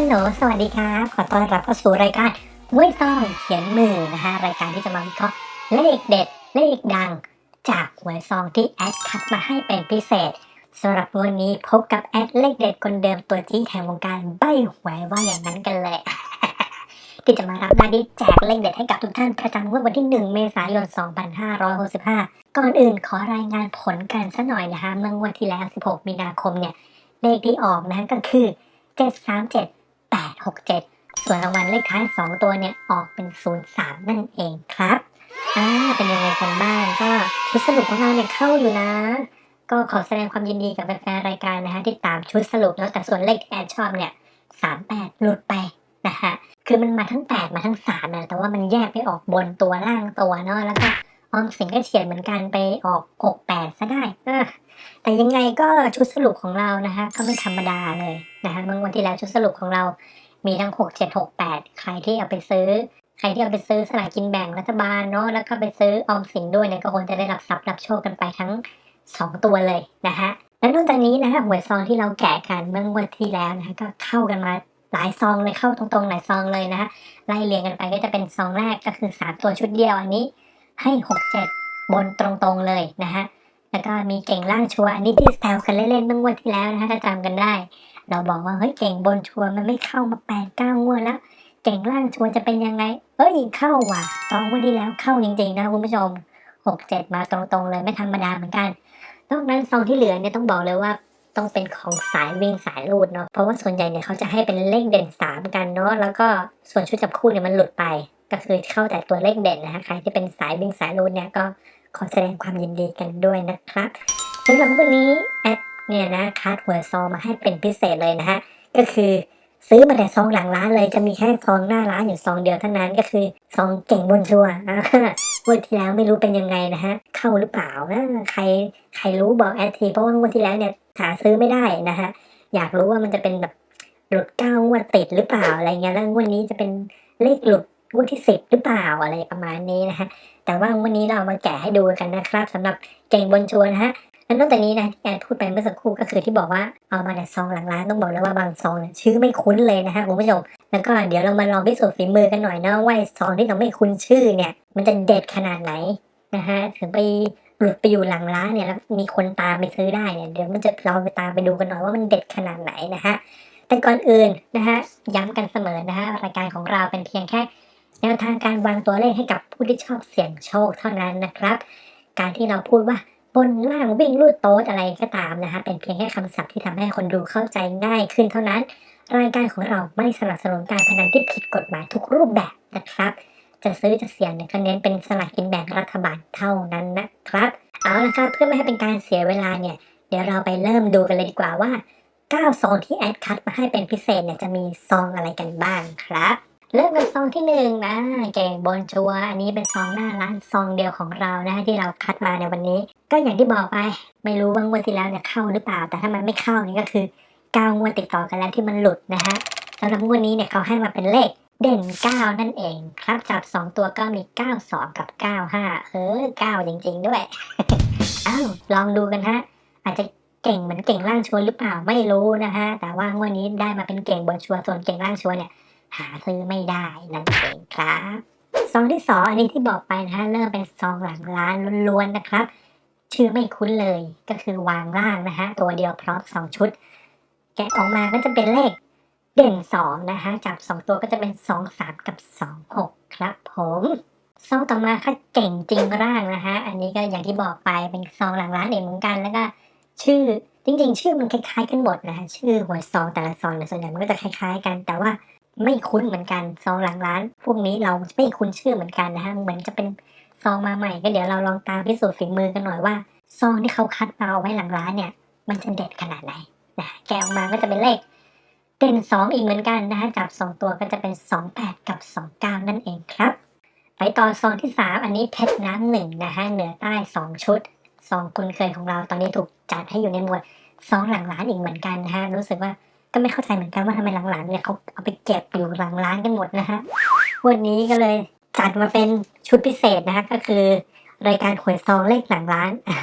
ฮัลโหล สวัสดีครับ ขอต้อนรับเข้าสู่รายการห้วยซองเขียนมือนะฮะ รายการที่จะมาวิเคราะห์เลขเด็ด เลขดัง จากหวยซองที่แอดคัดมาให้เป็นพิเศษสำหรับวันนี้พบกับแอดเลขเด็ดคนเดิมตัวจี้แห่งวงการใบหวยว่าอย่างนั้นกันเลย ที่จะมารับหน้าที่แจกเลขเด็ดให้กับทุกท่านประจำงวดวันที่ 1 เมษายน 2565 ก่อนอื่นขอรายงานผลกันสัหน่อยนะคะเมื่องวดที่แล้ว 16 มีนาคมเนี่ยเลขที่ออกนะก็คือ737 867 ส่วนรางวัลเลขท้าย 2 ตัวเนี่ย ออกเป็น 03 นั่นเองครับ อ่า เป็นยังไงกันบ้างก็ชุดสรุปของเราเนี่ยเข้าอยู่นะ ก็ขอแสดงความยินดีกับแฟนรายการนะคะที่ตามชุดสรุปแล้วแต่ส่วนเลขที่แอดชอบเนี่ย 38 หลุดไปนะคะคือมันมาทั้ง 8 มาทั้ง3นะแต่ว่ามันแยกไปออกบนตัวล่างตัวเนาะแล้วก็ออมสินก็เฉียดเหมือนกันไปออก68ซะได้แต่ยังไงก็ชุดสรุปของเรานะคะก็ไม่ธรรมดาเลยนะคะเมื่อวันที่แล้วชุดสรุปของเรา มีทั้ง 6 7 6 8 ใครที่เอาไปซื้อ ใครที่เอาไปซื้อสลากกินแบ่งรัฐบาลเนาะแล้วก็ไปซื้อออมสินด้วยเนี่ยก็คงจะได้รับทรัพย์รับโชคกันไปทั้ง 2 ตัวเลยนะคะและนอกจากนี้นะคะหวยซองที่เราแกะกันเมื่อวันที่แล้วนะคะก็เข้ากันมาหลายซองเลยเข้าตรงๆหลายซองเลยนะคะไล่เรียงกันไปก็จะเป็นซองแรกก็คือ 3 ตัวชุดเดียวอันนี้ให้ 6 7 บนตรงๆเลยนะคะแล้วก็มีเก่งล่างชัวร์อันนี้ที่แซวกันเล่นๆเมื่องวดที่แล้วนะคะถ้าจำกันได้ เราบอกว่าเฮ้ยเก่งบนชัวร์มันไม่เข้ามาแปดเก้างวดแล้ว เก่งล่างชัวร์จะเป็นยังไงเอ้ยเข้าว่ะสองงวดที่แล้วเข้าจริงๆนะคุณผู้ชมหกเจ็ดมาตรงๆเลยไม่ธรรมดาเหมือนกันนอกนั้นซองที่เหลือเนี่ยต้องบอกเลยว่าต้องเป็นของสายวิ่งสายรูดเนาะเพราะว่าส่วนใหญ่เนี่ยเขาจะให้เป็นเลขเด่นสามกันเนาะแล้วก็ส่วนชุดจับคู่เนี่ยมันหลุดไป ก็คือเข้าแต่ตัวเลขเด่นนะคะใครที่เป็นสายวิ่งสายรูดเนี่ยก็ขอแสดงความยินดีกันด้วยนะครับสำหรับวันนี้แอด เนี่ยนะคัดหัวซองมาให้เป็นพิเศษเลยนะฮะก็คือซื้อมาแต่ซองหลังร้านเลยจะมีแค่ซองหน้าร้านอยู่ซองเดียวเท่านั้นก็คือซองเก่งบนชัวงวันที่แล้วไม่รู้เป็นยังไงนะฮะเข้าหรือเปล่านะใครใครรู้บอกแอดทีเพราะว่างวันที่แล้วเนี่ยหาซื้อไม่ได้นะฮะอยากรู้ว่ามันจะเป็นแบบหลุดเก้างวดติดหรือเปล่าอะไรเงี้ยแล้วงวันนี้จะเป็นเลขหลุดงวดที่สิบหรือเปล่าอะไรประมาณนี้นะฮะแต่ว่าวันนี้เรามาแกะให้ดูกันนะครับสำหรับเก่งบนชวนนะฮะ และนอกจากนี้นะที่แอนพูดไปเมื่อสักครู่ก็คือที่บอกว่าเอามาแต่ซองหลังร้านต้องบอกเลยว่าบางซองเนี่ยชื่อไม่คุ้นเลยนะฮะคุณผู้ชมแล้วก็เดี๋ยวเรามาลองพิสูจน์ฝีมือกันหน่อยนะว่าซองที่เราไม่คุ้นชื่อเนี่ย มันจะเด็ดขนาดไหนนะฮะถึงไปหลุดไปอยู่หลังร้านเนี่ยแล้วมีคนตามไปซื้อได้เนี่ยเดี๋ยวมันจะเราไปตามไปดูกันหน่อยว่ามันเด็ดขนาดไหนนะฮะแต่ก่อนอื่นนะฮะย้ำกันเสมอนะฮะรายการของเราเป็นเพียงแค่แนวทางการวางตัวเลขให้กับผู้ที่ชอบเสี่ยงโชคเท่านั้นนะครับ การที่เราพูดว่า นล่างวิ่งลูดโต๊ดอะไรก็ตามนะคะเป็นเพียงแค่คำศัพท์ที่ทำให้คนดูเข้าใจง่ายขึ้นเท่านั้น รายการของเราไม่สนับสนุนการพนันที่ผิดกฎหมายทุกรูปแบบนะครับ จะซื้อจะเสี่ยงเนี่ยก็เน้นเป็นสลากกินแบ่งรัฐบาลเท่านั้นนะครับเอาละครับเพื่อไม่ให้เป็นการเสียเวลาเนี่ยเดี๋ยวเราไปเริ่มดูกันเลยดีกว่าว่า9ซองที่แอดคัดมาให้เป็นพิเศษเนี่ยจะมีซองอะไรกันบ้างครับ เริ่มกันซองที่หนึ่งนะเก่งบนชัวอันนี้เป็นซองหน้าร้านซองเดียวของเรานะที่เราคัดมาในวันนี้ ก็อย่างที่บอกไปไม่รู้ว่างวดที่แล้วเนี่ยเข้าหรือเปล่า แต่ถ้ามันไม่เข้านี่ก็คือเก้างวดติดต่อกันแล้วที่มันหลุดนะฮะสำหรับงวดนี้เนี่ยเขาให้มาเป็นเลขเด่น 9 นั่นเองครับจับ 2 ตัวก็มี 92 กับ 95 เออ 9 จริง ๆ ด้วยอ้าวลองดูกันฮะ อาจจะเก่งเหมือนเก่งล่างชัวหรือเปล่าไม่รู้นะฮะ แต่ว่างวดนี้ได้มาเป็นเก่งบนชัวส่วนเก่งล่างชัวเนี่ย หาซื้อไม่ได้นั่นเองครับซองที่สองอันนี้ที่บอกไปนะฮะเริ่มเป็นซองหลังร้านล้วนๆนะครับ ชื่อไม่คุ้นเลยก็คือวางล่างนะฮะตัวเดียวพร้อมสองชุด แกะออกมาก็จะเป็นเลขเด่นสองนะฮะจับสองตัวก็จะเป็นสองสามกับสองหกครับผมซองต่อมาค่ะเก่งจริงร่างนะฮะ อันนี้ก็อย่างที่บอกไปเป็นซองหลังร้านเองเหมือนกัน แล้วก็ชื่อจริงๆ ชื่อมันคล้ายๆกันหมดนะฮะชื่อหัวซองแต่ละซองเนี่ยส่วนใหญ่มันก็จะคล้าย ๆ กันแต่ว่า ไม่คุ้นเหมือนกันซองหลังร้าน พวกนี้เราไม่คุ้นชื่อเหมือนกันนะฮะเหมือนจะเป็นซองมาใหม่ก็เดี๋ยวเราลองตามพิสูจน์ฝีมือกันหน่อยว่าซองที่เขาคัดมาเอาไว้หลังร้านเนี่ย มันจะเด็ดขนาดไหนนะแกะออกมาก็จะเป็นเลขเด่นสองอีกเหมือนกันนะฮะจับสองตัวก็จะเป็นสองแปดกับสองเก้านั่นเองครับ ไปต่อซองที่สามอันนี้เพชรน้ำหนึ่งนะฮะเหนือใต้สองชุดซองคุณเคยของเราตอนนี้ถูกจัดให้อยู่ในหมวดซองหลังร้านอีกเหมือนกันนะฮะรู้สึกว่า ก็ไม่เข้าใจเหมือนกันว่าทำไมหลังๆเนี่ยเขาเอาไปเก็บอยู่หลังร้านกันหมดนะฮะวันนี้ก็เลยจัดมาเป็นชุดพิเศษนะฮะก็คือรายการหวยซองเลขหลังร้านอ่า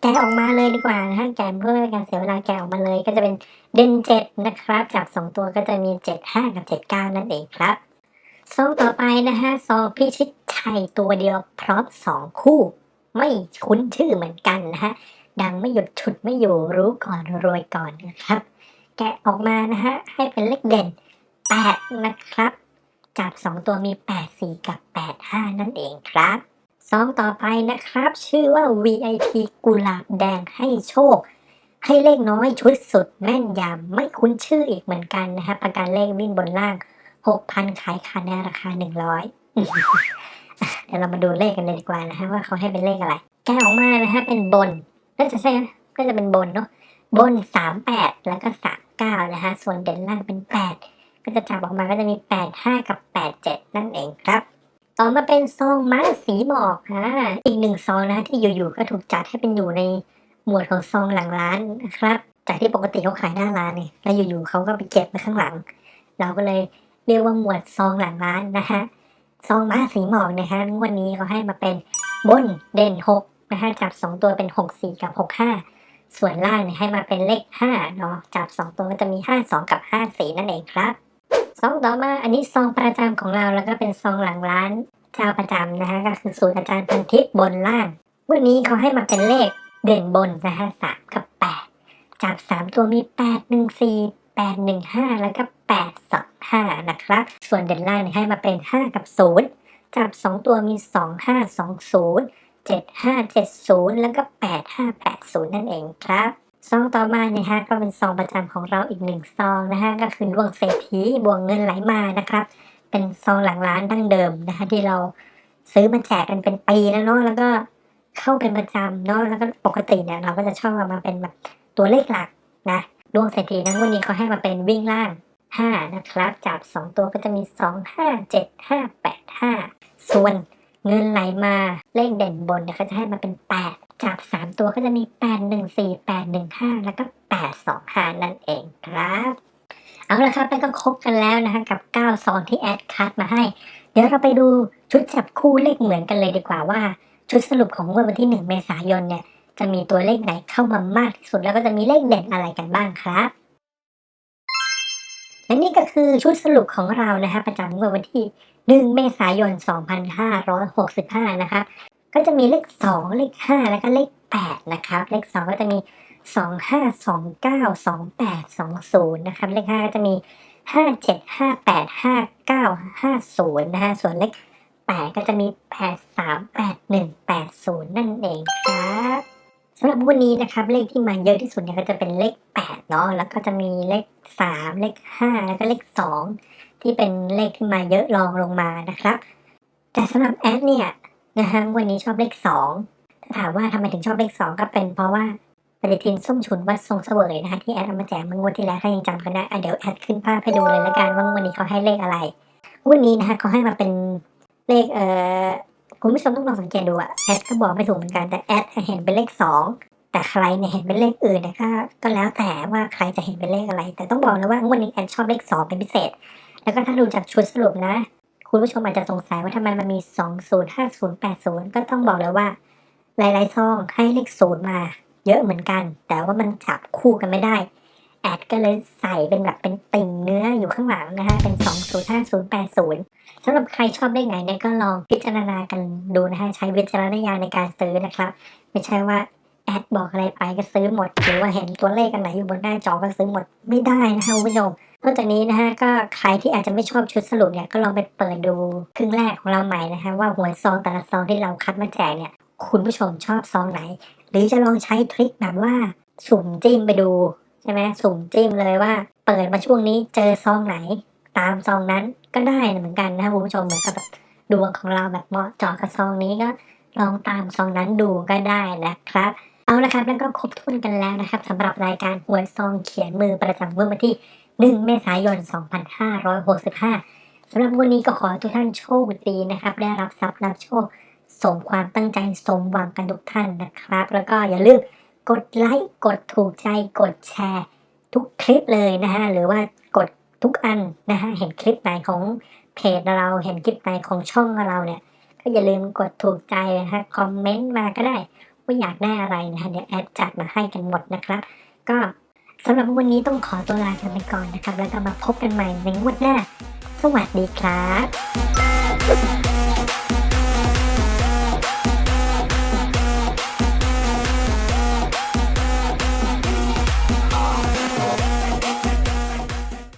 แกะออกมาเลยดีกว่านะฮะแกะเพื่อการเสียเวลาแกะออกมาเลยก็จะเป็นเด่นเจ็ดนะครับ จากสองตัวก็จะมีเจ็ดห้ากับเจ็ดเก้านั่นเองครับซองต่อไปนะฮะซองพิชิตชัยตัวเดียวพร้อมสองคู่ ไม่คุ้นชื่อเหมือนกันนะฮะดังไม่หยุดฉุดไม่อยู่รู้ก่อนรวยก่อนนะครับ แกะออกมานะฮะให้เป็นเลขเด่นแปดนะครับจากสองตัวมีแปดสี่กับแปดห้านั่นเองครับซองต่อไปนะครับ ชื่อว่า VIP กุหลาบแดงให้โชค ให้เลขน้อยชุดสุดแม่นยำไม่คุ้นชื่ออีกเหมือนกันนะครับประกันเลขวิ่งบนล่างหกพันขายขาดในราคาหนึ่งร้อยเดี๋ยวเรามาดูเลขกันเลยดีกว่านะฮะว่าเขาให้เป็นเลขอะไร แกออกมานะฮะเป็นบนน่าจะใช่นะก็จะเป็นบนเนาะ บนสามแปดแล้วก็สามเก้านะฮะ ส่วนเด่นล่างเป็นแปดก็จะจับออกมาก็จะมีแปดห้ากับแปดเจ็ดนั่นเองครับ ต่อมาเป็นซองม้าสีหมอกอ่าอีกหนึ่งซองนะที่อยู่ๆก็ถูกจัดให้เป็นอยู่ในหมวดของซองหลังร้านนะครับจากที่ปกติเขาขายหน้าร้านเนี่ยแล้วอยู่ๆเขาก็ไปเก็บไว้ข้างหลัง เราก็เลยเรียกว่าหมวดซองหลังร้านนะฮะซองม้าสีหมอกนะฮะงวันนี้เขาให้มาเป็นบนเด่นหกนะฮะจับสองตัวเป็นหกสี่กับหกห้า ส่วนล่างเนี่ยให้มาเป็นเลขห้าเนาะจับสองตัวก็จะมีห้าสองกับห้าสี่นั่นเองครับซองต่อมาอันนี้ซองประจำของเราแล้วก็เป็นซองหลังร้านเจ้าประจำนะฮะก็คือสูตรอาจารย์พันทิพย์บนล่างวันนี้เขาให้มาเป็นเลขเด่นบนนะฮะสามกับแปดจากสามตัวมีแปดหนึ่งสี่แปดหนึ่งห้าแล้วก็แปดสองห้านะครับ ส่วนเด่นล่างเนี่ยให้มาเป็นห้ากับศูนย์จากสองตัวมีสองห้าสองศูนย์ เจ็ดห้าเจ็ดศูนย์แล้วก็แปดห้าแปดศูนย์นั่นเองครับซองต่อมาเนี่ยฮะก็เป็นซองประจำของเราอีกหนึ่งซองนะฮะก็คือดวงเศรษฐีบวงเงินไหลมานะครับ เป็นซองหลังร้านดั้งเดิมนะคะที่เราซื้อมาแจกกันเป็นปีแล้วเนาะแล้วก็เข้าเป็นประจำเนาะแล้วก็ปกติเนี่ยเราก็จะชอบเอามาเป็นแบบตัวเลขหลักนะดวงเศรษฐีนั้นวันนี้เขาให้มาเป็นวิ่งล่างห้านะครับจากสองตัวก็จะมีสองห้าเจ็ดห้าแปดห้าส่วน เงินไหลมาเลขเด่นบนเนี่ยเขาจะให้มาเป็น 8 จาก 3 ตัวก็จะมี 8 1 4 8 1 5 แล้วก็ 8 2 5 นั่นเองครับ เอาละครับนั่นก็ครบกันแล้วนะคะกับ 9 ซองที่แอดคัดมาให้ เดี๋ยวเราไปดูชุดจับคู่เลขเหมือนกันเลยดีกว่าว่า ชุดสรุปของงวดวันที่ 1 เมษายนเนี่ยจะมีตัวเลขไหนเข้ามามากที่สุดแล้วก็จะมีเลขเด่นอะไรกันบ้างครับและนี่ก็คือชุดสรุปของเรานะคะประจำงวดวันที่ 1 เมษายน 2565 นะครับ ก็จะมีเลข 2 เลข 5 แล้วก็เลข 8 นะครับ เลข 2 ก็จะมี 2 5 2 9 2 8 2 0 นะครับ เลข 5 ก็จะมี 5 7 5 8 5 9 5 0 นะฮะ ส่วนเลข 8 ก็จะมี 8 3 8 1 8 0 นั่นเองครับสำหรับวันนี้นะครับเลขที่มาเยอะที่สุดเนี่ยก็จะเป็นเลข8เนาะแล้วก็จะมีเลข 3 เลข 5 แล้วก็เลข 2 ที่เป็นเลขที่มาเยอะรองลงมานะครับ แต่สำหรับแอดเนี่ยนะฮะวันนี้ชอบเลขสองถ้าถามว่าทำไมถึงชอบเลขสองก็เป็นเพราะว่าปฏิทินส้มฉุนวัดทรงเสวยนะคะที่แอดเอามาแจกเมื่องวดที่แล้วถ้ายังจำกันได้อะเดี๋ยวแอดขึ้นภาพให้ดูเลยละกันว่าวันนี้เขาให้เลขอะไรวันนี้นะคะเขาให้มาเป็นเลขเอ่อคุณผู้ชมต้องลองสังเกตดูอะแอดก็บอกไม่ถูกเหมือนกันแต่แอดเห็นเป็นเลขสองแต่ใครเนี่ยเห็นเป็นเลขอื่นนยก็ก็แล้วแต่ว่าใครจะเห็นเป็นเลขอะไร แต่ต้องบอกนะว่าวันนี้แอดชอบเลขสองเป็นพิเศษ แล้วก็ถ้าดูจากชุดสรุปนะ คุณผู้ชมอาจจะสงสัยว่าทำไมมันมี 20 50 80 ก็ต้องบอกเลยว่า หลายๆซองให้เลขศูนย์มา เยอะเหมือนกัน แต่ว่ามันจับคู่กันไม่ได้ แอดก็เลยใส่เป็นแบบเป็นติ่งเนื้ออยู่ข้างหลังนะฮะเป็น 20 50 80สำหรับใครชอบเลขไหนเนี่ยก็ลองพิจารณากันดูนะฮะใช้วิจารณญาณในการซื้อนะครับ ไม่ใช่ว่าแอดบอกอะไรไปก็ซื้อหมด หรือว่าเห็นตัวเลขกันไหนอยู่บนหน้าจอก็ซื้อหมดไม่ได้นะคะคุณผู้ชม นอกจากนี้นะฮะก็ใครที่อาจจะไม่ชอบชุดสรุปเนี่ยก็ลองไปเปิดดูครึ่งแรกของเราใหม่นะคะว่าหัวซองแต่ละซองที่เราคัดมาแจกเนี่ยคุณผู้ชมชอบซองไหน หรือจะลองใช้ทริคแบบว่าสุ่มจิ้มไปดูใช่ไหมสุ่มจิ้มเลยว่า เปิดมาช่วงนี้เจอซองไหน ตามซองนั้นก็ได้เหมือนกันนะคุณผู้ชมเหมือนกับแบบดวงของเราแบบเหมาะเจาะกับซองนี้ก็ลองตามซองนั้นดูก็ได้นะครับ เอาละครับแล้วก็ครบถ้วนกันแล้วนะครับสำหรับรายการหวยซองเขียนมือประจำงวดวันที่ 1 เมษายน 2565 สำหรับวันนี้ก็ขอให้ทุกท่านโชคดีนะครับ ได้รับทรัพย์รับโชค สมความตั้งใจสมหวังกันทุกท่านนะครับ แล้วก็อย่าลืมกดไลค์กดถูกใจกดแชร์ ทุกคลิปเลยนะฮะหรือว่ากดทุกอันนะฮะเห็นคลิปไหนของเพจเราเห็นคลิปไหนของช่องเราเนี่ยก็อย่าลืมกดถูกใจนะฮะคอมเมนต์มาก็ได้ว่าอยากได้อะไรนะคะเดี๋ยวแอดจัดมาให้กันหมดนะครับ ก็ สำหรับวันนี้ต้องขอตัวลากันไปก่อนนะครับ แล้วก็มาพบกันใหม่ในวัดหน้า สวัสดีครับ